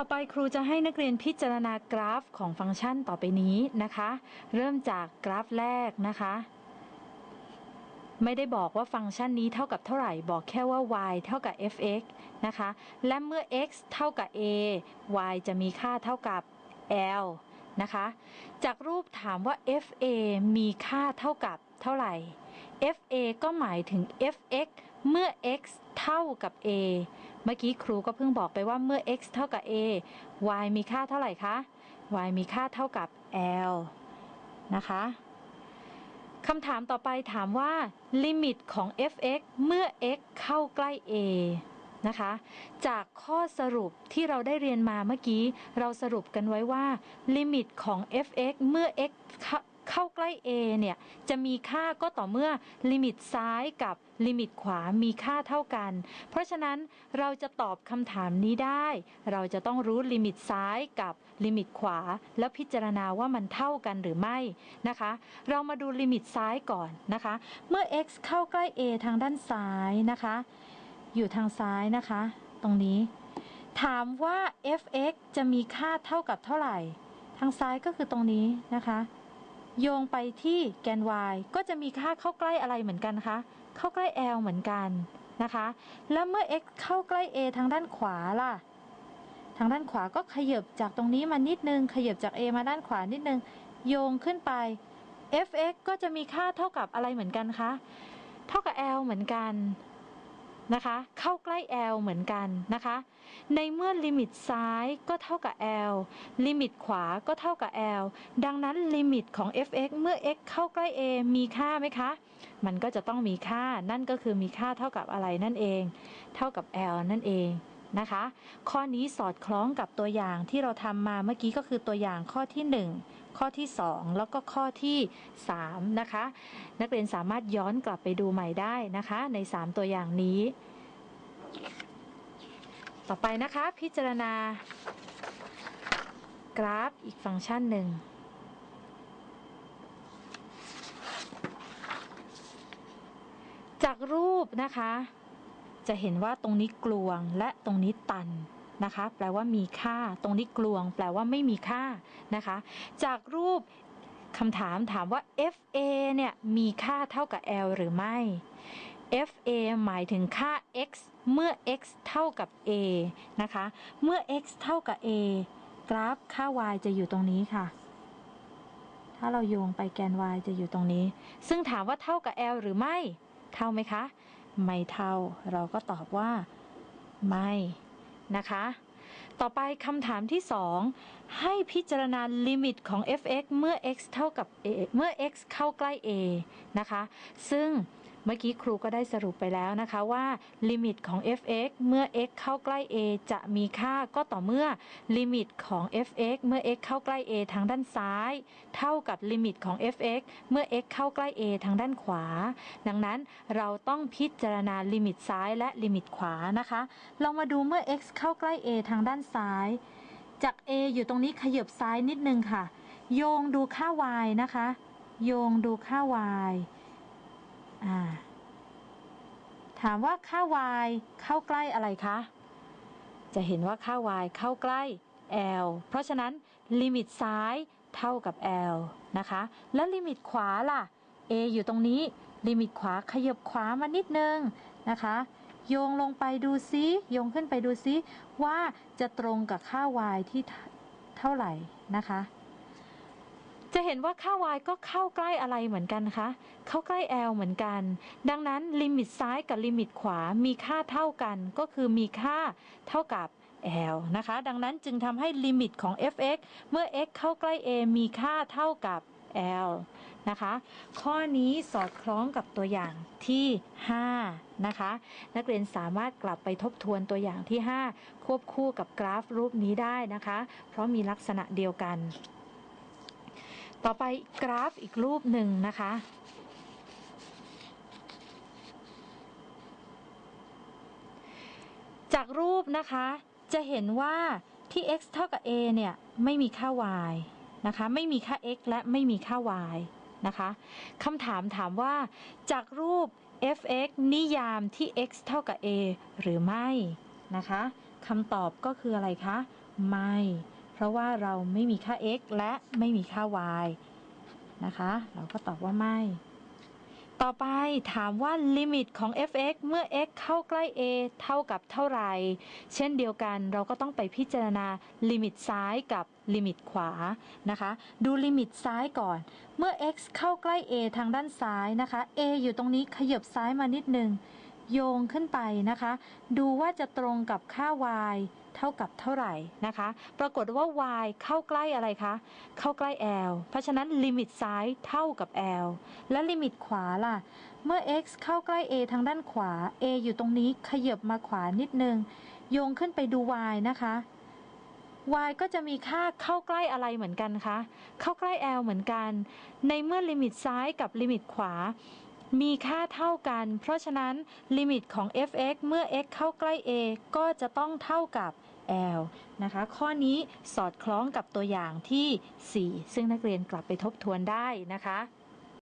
ต่อไปครูจะให้นักเรียนพิจารณากราฟของฟังก์ชันต่อไปนี้นะคะ เริ่มจากกราฟแรกนะคะ ไม่ได้บอกว่าฟังก์ชันนี้เท่ากับเท่าไหร่ บอกแค่ว่า y เท่ากับ f(x) นะคะ และเมื่อ x เท่ากับ a y จะมีค่าเท่ากับ l นะคะ จากรูปถามว่า fa มีค่าเท่ากับเท่าไหร่ fa ก็หมายถึง fx เมื่อ x เท่ากับ a เมื่อกี้ครูก็เพิ่งบอกไปว่าเมื่อ x เท่ากับ a y มีค่าเท่าไหร่คะ y มีค่าเท่ากับ l นะคะคำถามต่อไปถามว่า ลิมิตของ fx เมื่อ x เข้าใกล้ a นะคะ จากข้อสรุปที่เราได้เรียนมาเมื่อกี้ เราสรุปกันไว้ว่า ลิมิตของ fx เมื่อ x เข้าใกล้ a เนี่ยจะมีค่าก็ต่อเมื่อลิมิตซ้ายกับลิมิตขวามีค่าเท่ากัน เพราะฉะนั้นเราจะตอบคำถามนี้ได้ เราจะต้องรู้ลิมิตซ้ายกับลิมิตขวา แล้วพิจารณาว่ามันเท่ากันหรือไม่นะคะ เรามาดูลิมิตซ้ายก่อนนะคะ เมื่อ x เข้าใกล้ a ทางด้านซ้ายนะคะ อยู่ทางซ้ายนะคะ ตรงนี้ ถามว่า f(x) จะมีค่าเท่ากับเท่าไหร่ ทางซ้ายก็คือตรงนี้นะคะ โยงไปที่แกน y ก็จะมีค่าเข้าใกล้อะไรเหมือนกันคะ เข้าใกล้ l เหมือนกันนะคะ แล้วเมื่อ x เข้าใกล้ a ทางด้านขวาล่ะ ทางด้านขวาก็ขยับจากตรงนี้มานิดนึง ขยับจาก a มาด้านขวานิดนึง โยงขึ้นไป f(x) ก็จะมีค่าเท่ากับอะไรเหมือนกันคะ เท่ากับ l เหมือนกัน นะคะ เข้าใกล้ L เหมือนกันนะคะ ในเมื่อลิมิตซ้ายก็เท่ากับ L ลิมิตขวาก็เท่ากับ L ดังนั้นลิมิตของ f(x) เมื่อ x เข้าใกล้ a มีค่าไหมคะ มันก็จะต้องมีค่า นั่นก็คือมีค่าเท่ากับอะไรนั่นเอง เท่ากับ L นั่นเองนะคะ ข้อนี้สอดคล้องกับตัวอย่างที่เราทำมาเมื่อกี้ก็คือตัวอย่างข้อที่ 1 ข้อที่ 2 แล้วก็ข้อที่3นะคะ นักเรียนสามารถย้อนกลับไปดูใหม่ได้นะคะ ใน 3 ตัวอย่างนี้ ต่อไปนะคะพิจารณากราฟอีกฟังก์ชันหนึ่งจากรูปนะคะ จะเห็นว่าตรงนี้กลวงและตรงนี้ตัน นะคะ แปลว่ามีค่า ตรงนี้กลวง แปลว่าไม่มีค่านะคะ จากรูปคำถามถามว่า fa เนี่ยมีค่าเท่ากับ l หรือไม่ fa หมายถึงค่า x เมื่อ x เท่ากับ a นะคะ เมื่อ x เท่ากับ a กราฟค่า y จะอยู่ตรงนี้ค่ะ ถ้าเราโยงไปแกน y จะอยู่ตรงนี้ ซึ่งถามว่าเท่ากับ l หรือไม่ เท่าไหมคะ ไม่เท่า เราก็ตอบว่า ไม่ นะคะ ต่อไปคำถามที่ 2 ให้พิจารณาลิมิตของ f(x) เมื่อ x เท่ากับ a เมื่อ x เข้าใกล้ a นะคะ ซึ่ง เมื่อกี้ครูก็ได้สรุปไปแล้วนะคะว่าลิมิตของ f(x) เมื่อ x เข้าใกล้ a จะมีค่าก็ต่อเมื่อลิมิตของ f(x) เมื่อ x เข้าใกล้ a ทางด้านซ้าย เท่ากับลิมิตของ f(x) เมื่อ x เข้าใกล้ a ทางด้านขวา ดังนั้นเราต้องพิจารณาลิมิตซ้ายและลิมิตขวานะคะลองมาดูเมื่อ x เข้าใกล้ a ทางด้านซ้าย จาก a อยู่ตรงนี้ขยับซ้ายนิดนึงค่ะ โยงดูค่า y นะคะ โยงดูค่า y ถามว่าค่า y เข้าใกล้อะไรคะ จะเห็นว่าค่า y เข้าใกล้ l เพราะฉะนั้นลิมิตซ้ายเท่ากับ l นะคะ และลิมิตขวาล่ะ a อยู่ตรงนี้ ลิมิตขวาขยับขวามานิดนึงนะคะ โยงลงไปดูซิโยงขึ้นไปดูซิว่าจะตรงกับค่า y ที่เท่าไหร่นะคะ จะเห็นว่าค่า y ก็เข้าใกล้อะไรเหมือนกันคะ เข้าใกล้ l เหมือนกัน ดังนั้นลิมิตซ้ายกับลิมิตขวามีค่าเท่ากัน ก็คือมีค่าเท่ากับ l นะคะ ดังนั้นจึงทำให้ลิมิตของ f(x) เมื่อ x เข้าใกล้ a มีค่าเท่ากับ l นะคะ ข้อนี้สอดคล้องกับตัวอย่างที่ 5 นะคะ นักเรียนสามารถกลับไปทบทวนตัวอย่างที่ 5 ควบคู่กับกราฟรูปนี้ได้นะคะ เพราะมีลักษณะเดียวกัน ต่อไปกราฟอีกรูปหนึ่งนะคะ จากรูปนะคะ จะเห็นว่าที่ x เท่ากับ a เนี่ย ไม่มีค่า y นะคะ ไม่มีค่า x และไม่มีค่า y นะคะคำถามถามว่า จากรูป f(x) นิยามที่ x เท่ากับ a หรือไม่นะคะคำตอบก็คืออะไรคะ ไม่ เพราะว่าเราไม่มีค่า x และไม่มีค่า y นะคะ เราก็ตอบว่าไม่ ต่อไปถามว่าลิมิตของ f(x) เมื่อ x เข้าใกล้ a เท่ากับเท่าไหร่ เช่นเดียวกันเราก็ต้องไปพิจารณาลิมิตซ้ายกับลิมิตขวานะคะ ดูลิมิตซ้ายก่อน เมื่อ x เข้าใกล้ a ทางด้านซ้ายนะคะ a อยู่ตรงนี้ขยับซ้ายมานิดนึงโยงขึ้นไปนะคะ ดูว่าจะตรงกับค่า y เท่ากับเท่าไหร่นะคะ ปรากฏว่า y เข้าใกล้อะไรคะ เข้าใกล้ l เพราะฉะนั้นลิมิตซ้ายเท่ากับ l และลิมิตขวาล่ะ เมื่อ x เข้าใกล้ a ทางด้านขวา a อยู่ตรงนี้ขยับมาขวานิดนึง โยงขึ้นไปดู y นะคะ y ก็จะมีค่าเข้าใกล้อะไรเหมือนกันคะ เข้าใกล้ l เหมือนกัน ในเมื่อลิมิตซ้ายกับลิมิตขวา มีค่าเท่ากัน เพราะฉะนั้นลิมิตของ f(x) เมื่อ x เข้าใกล้ a ก็จะต้องเท่ากับ l นะคะ ข้อนี้สอดคล้องกับตัวอย่างที่ 4 ซึ่งนักเรียนกลับไปทบทวนได้นะคะ